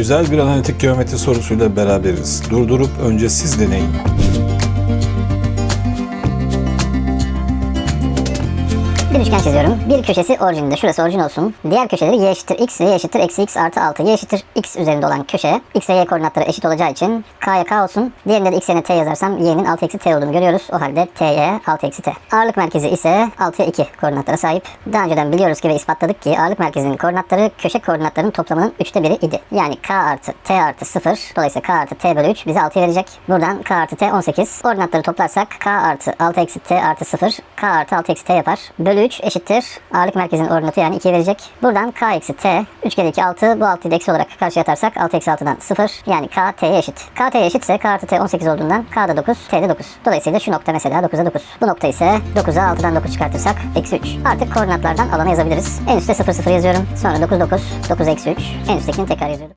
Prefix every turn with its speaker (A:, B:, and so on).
A: Güzel bir analitik geometri sorusuyla beraberiz. Durdurup önce siz deneyin.
B: Bir üçgen çiziyorum. Bir köşesi orijininde. Şurası orijin olsun. Diğer köşeleri y eşittir x ve y eşittir eksi x artı 6. y eşittir x üzerinde olan köşe. x ve y koordinatları eşit olacağı için k'ya k olsun. Diğerinde de x yerine t yazarsam y'nin 6 eksi t olduğunu görüyoruz. O halde t'ye 6 eksi t. Ağırlık merkezi ise 6'ya 2 koordinatlara sahip. Daha önceden biliyoruz ki ve ispatladık ki ağırlık merkezinin koordinatları köşe koordinatlarının toplamının 3'te biri idi. Yani k artı t artı 0. Dolayısıyla k artı t bölü 3 bize 6'yı verecek. Buradan k artı t 18. Koordinatları toplarsak k artı 6 eksi t artı 0. k artı 6 eksi t yapar. Bölü 3 eşittir. Ağırlık merkezinin ordinatı yani 2'ye verecek. Buradan k eksi t. 3 kere 2 6. Bu 6'yı da eksi olarak karşıya atarsak 6 eksi 6'dan 0. Yani k t'ye eşit. k t'ye eşitse k artı t 18 olduğundan k da 9 t de 9. Dolayısıyla şu nokta mesela 9'a 9. Bu nokta ise 9'a 6'dan 9 çıkartırsak eksi 3. Artık koordinatlardan alana yazabiliriz. En üstte 0 0 yazıyorum. Sonra 9 9. 9 eksi 3. En üsttekini tekrar yazıyorum.